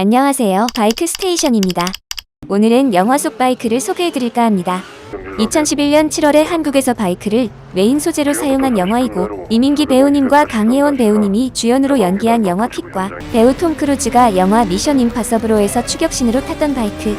안녕하세요. 바이크 스테이션입니다. 오늘은 영화 속 바이크를 소개해드릴까 합니다. 2011년 7월에 한국에서 바이크를 메인 소재로 사용한 영화이고 이민기 배우님과 강혜원 배우님이 주연으로 연기한 영화 퀵과 배우 톰 크루즈가 영화 미션 임파서블로에서 추격신으로 탔던 바이크.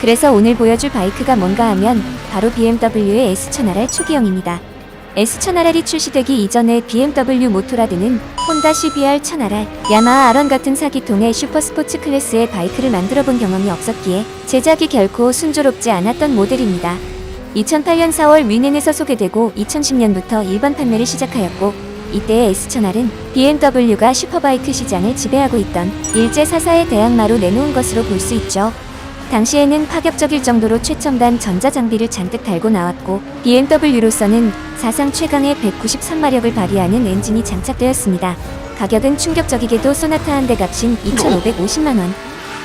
그래서 오늘 보여줄 바이크가 뭔가 하면 바로 BMW의 S1000RR 초기형입니다. S1000RR이 출시되기 이전에 BMW 모토라드는 혼다 CBR 1000RR, 야마하 아런 같은 사기통의 슈퍼스포츠 클래스의 바이크를 만들어 본 경험이 없었기에 제작이 결코 순조롭지 않았던 모델입니다. 2008년 4월 위넨에서 소개되고 2010년부터 일반 판매를 시작하였고 이때의 S1000R은 BMW가 슈퍼바이크 시장을 지배하고 있던 일제 사사의 대항마로 내놓은 것으로 볼 수 있죠. 당시에는 파격적일 정도로 최첨단 전자장비를 잔뜩 달고 나왔고 BMW로서는 사상 최강의 193마력을 발휘하는 엔진이 장착되었습니다. 가격은 충격적이게도 소나타 한 대 값인 2,550만원.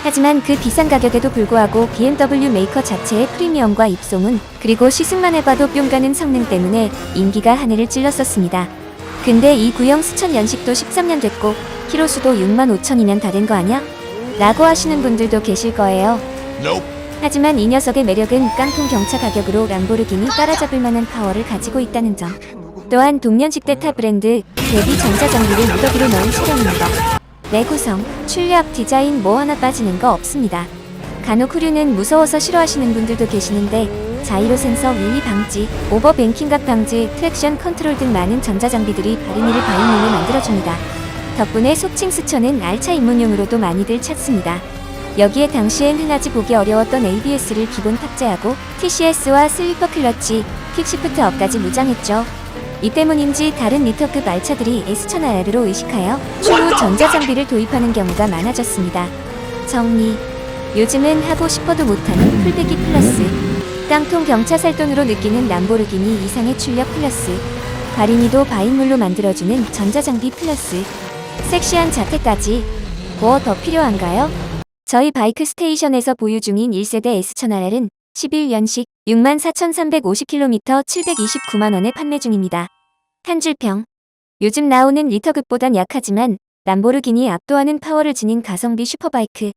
하지만 그 비싼 가격에도 불구하고 BMW 메이커 자체의 프리미엄과 입소문 그리고 시승만 해봐도 뿅 가는 성능 때문에 인기가 하늘을 찔렀었습니다. 근데 이 구형 수천 연식도 13년 됐고 키로수도 6만 5천이면 다 된 거 아냐? 라고 하시는 분들도 계실 거예요. 하지만 이 녀석의 매력은 깡통 경차 가격으로 람보르기니 따라잡을 만한 파워를 가지고 있다는 점. 또한 동년식 대타 브랜드 대비 전자장비를 무더기로 넣은 차량입니다. 내구성, 출력, 디자인 뭐 하나 빠지는 거 없습니다. 간혹 후륜은 무서워서 싫어하시는 분들도 계시는데 자이로 센서 위위 방지, 오버 뱅킹각 방지, 트랙션 컨트롤 등 많은 전자장비들이 바리미를 바이밀로 만들어줍니다. 덕분에 속칭 스천은 알차 입문용으로도 많이들 찾습니다. 여기에 당시엔 흔하지 보기 어려웠던 ABS를 기본 탑재하고 TCS와 슬리퍼 클러치, 킥시프트 업까지 무장했죠. 이 때문인지 다른 리터급 알차들이 S1000R로 의식하여 추후 전자장비를 도입하는 경우가 많아졌습니다. 정리 요즘은 하고 싶어도 못하는 풀베기 플러스 깡통 경차 살 돈으로 느끼는 람보르기니 이상의 출력 플러스 바리니도 바인물로 만들어주는 전자장비 플러스 섹시한 자태까지 뭐 더 필요한가요? 저희 바이크 스테이션에서 보유 중인 1세대 S1000RL은 11연식 64,350km 729만원에 판매 중입니다. 한 줄평. 요즘 나오는 리터급보단 약하지만 람보르기니 압도하는 파워를 지닌 가성비 슈퍼바이크.